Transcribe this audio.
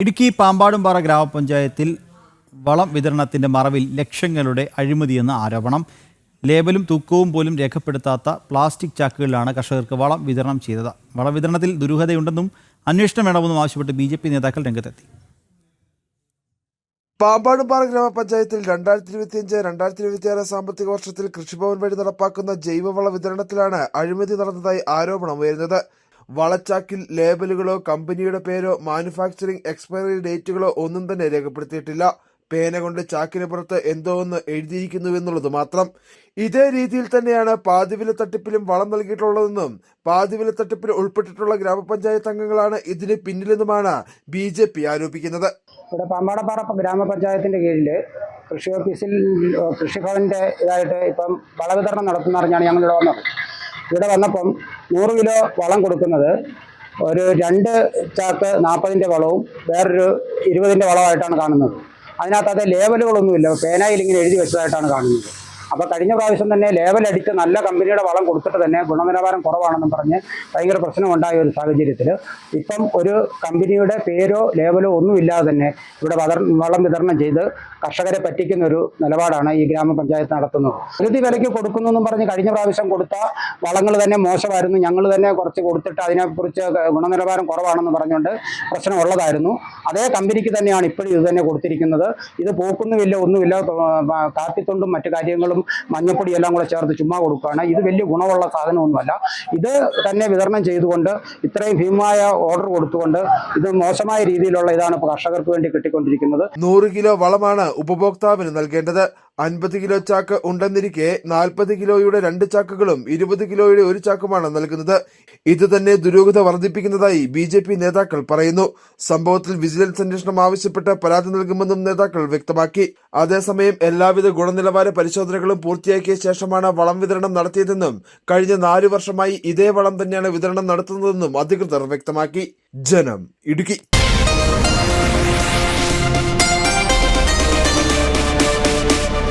ഇടുക്കി പാമ്പാടുംപാറ ഗ്രാമപഞ്ചായത്തിൽ വളം വിതരണത്തിന്റെ മറവിൽ ലക്ഷങ്ങളുടെ അഴിമതിയെന്ന ആരോപണം. ലേബലും തൂക്കവും പോലും രേഖപ്പെടുത്താത്ത പ്ലാസ്റ്റിക് ചാക്കുകളിലാണ് കർഷകർക്ക് വളം വിതരണം ചെയ്തത്. വളം വിതരണത്തിൽ ദുരൂഹതയുണ്ടെന്നും അന്വേഷണം വേണമെന്നും ആവശ്യപ്പെട്ട് ബി ജെ പി നേതാക്കൾ രംഗത്തെത്തി. പാമ്പാടുംപാറ ഗ്രാമപഞ്ചായത്തിൽ രണ്ടായിരത്തി ഇരുപത്തിയഞ്ച് രണ്ടായിരത്തി ഇരുപത്തിയാറ് സാമ്പത്തിക വർഷത്തിൽ കൃഷിഭവൻ വഴി നടപ്പാക്കുന്ന ജൈവവള വിതരണത്തിലാണ് അഴിമതി നടന്നതായി ആരോപണം ഉയരുന്നത്. വളച്ചാക്കിൽ ലേബലുകളോ കമ്പനിയുടെ പേരോ മാനുഫാക്ചറിംഗ് എക്സ്പയറി ഡേറ്റുകളോ ഒന്നും തന്നെ രേഖപ്പെടുത്തിയിട്ടില്ല. പേന കൊണ്ട് ചാക്കിന് പുറത്ത് എന്തോ ഒന്ന് എഴുതിയിരിക്കുന്നുവെന്നുള്ളത് മാത്രം. ഇതേ രീതിയിൽ തന്നെയാണ് പാതിവില തട്ടിപ്പിലും വളം നൽകിയിട്ടുള്ളതെന്നും പാതിവില തട്ടിപ്പിൽ ഉൾപ്പെട്ടിട്ടുള്ള ഗ്രാമപഞ്ചായത്ത് അംഗങ്ങളാണ് ഇതിന് പിന്നിലെന്നുമാണ് ബി ജെ പി ആരോപിക്കുന്നത്. ഇവിടെ ഗ്രാമപഞ്ചായത്തിന്റെ കീഴിൽ കൃഷി ഓഫീസിൽ കൃഷിഭവന്റെ ഇതായിട്ട് ഇപ്പം വളവിതരണം നടത്തുന്ന അറിഞ്ഞാണ് ഞങ്ങൾ ഇവിടെ വന്നത്. ഇവിടെ വന്നപ്പം നൂറ് കിലോ വളം കൊടുക്കുന്നത് ഒരു രണ്ട് ചാക്ക് നാൽപ്പതിന്റെ വളവും വേറൊരു ഇരുപതിന്റെ വളമായിട്ടാണ് കാണുന്നത്. അതിനകത്ത് അത് ലേബലുകളൊന്നുമില്ല പേനയിൽ ഇങ്ങനെ എഴുതി വെച്ചതായിട്ടാണ് കാണുന്നത്. അപ്പോൾ കഴിഞ്ഞ പ്രാവശ്യം തന്നെ ലേബൽ അടിച്ച് നല്ല കമ്പനിയുടെ വളം കൊടുത്തിട്ട് തന്നെ ഗുണനിലവാരം കുറവാണെന്നും പറഞ്ഞ് ഭയങ്കര പ്രശ്നമുണ്ടായ ഒരു സാഹചര്യത്തിൽ ഇപ്പം ഒരു കമ്പനിയുടെ പേരോ ലേബലോ ഒന്നുമില്ലാതെ തന്നെ ഇവിടെ വളം വിതരണം ചെയ്ത് കർഷകരെ പറ്റിക്കുന്ന ഒരു നിലപാടാണ് ഈ ഗ്രാമപഞ്ചായത്ത് നടത്തുന്നത്. പ്രകൃതി വിലയ്ക്ക് കൊടുക്കുന്നു എന്നും പറഞ്ഞ് കഴിഞ്ഞ പ്രാവശ്യം കൊടുത്ത വളങ്ങൾ തന്നെ മോശമായിരുന്നു. ഞങ്ങൾ തന്നെ കുറച്ച് കൊടുത്തിട്ട് അതിനെക്കുറിച്ച് ഗുണനിലവാരം കുറവാണെന്ന് പറഞ്ഞുകൊണ്ട് പ്രശ്നമുള്ളതായിരുന്നു. അതേ കമ്പനിക്ക് തന്നെയാണ് ഇപ്പോഴും ഇത് തന്നെ കൊടുത്തിരിക്കുന്നത്. ഇത് പോക്കുന്നുമില്ല ഒന്നുമില്ല കാപ്പിത്തൊണ്ടും മറ്റു കാര്യങ്ങളും മഞ്ഞപ്പൊടി എല്ലാം കൂടെ ചേർത്ത് ചുമ്മാ കൊടുക്കുകയാണ്. ഇത് വലിയ ഗുണമുള്ള സാധനമൊന്നുമല്ല. ഇത് തന്നെ വിതരണം ചെയ്തുകൊണ്ട് ഇത്രയും ഭീമമായ ഓർഡർ കൊടുത്തുകൊണ്ട് ഇത് മോശമായ രീതിയിലുള്ള ഇതാണ് കർഷകർക്ക് വേണ്ടി കിട്ടിക്കൊണ്ടിരിക്കുന്നത്. നൂറ് കിലോ വളമാണ് ഉപഭോക്താവിന് നൽകേണ്ടത്. അൻപത് കിലോ ചാക്ക് ഉണ്ടെന്നിരിക്കെ നാൽപ്പത് കിലോയുടെ രണ്ട് ചാക്കുകളും ഇരുപത് കിലോയുടെ ഒരു ചാക്കുമാണ് നൽകുന്നത്. ഇത് തന്നെ ദുരൂഹത വർദ്ധിപ്പിക്കുന്നതായി ബി ജെ പി നേതാക്കൾ പറയുന്നു. സംഭവത്തിൽ വിജിലൻസ് അന്വേഷണം ആവശ്യപ്പെട്ട് പരാതി നൽകുമെന്നും നേതാക്കൾ വ്യക്തമാക്കി. അതേസമയം എല്ലാവിധ ഗുണനിലവാര പരിശോധനകളും പൂർത്തിയാക്കിയ ശേഷമാണ് വളം വിതരണം നടത്തിയതെന്നും കഴിഞ്ഞ നാലു വർഷമായി ഇതേ വളം തന്നെയാണ് വിതരണം നടത്തുന്നതെന്നും അധികൃതർ വ്യക്തമാക്കി. ജനം ഇടുക്കി.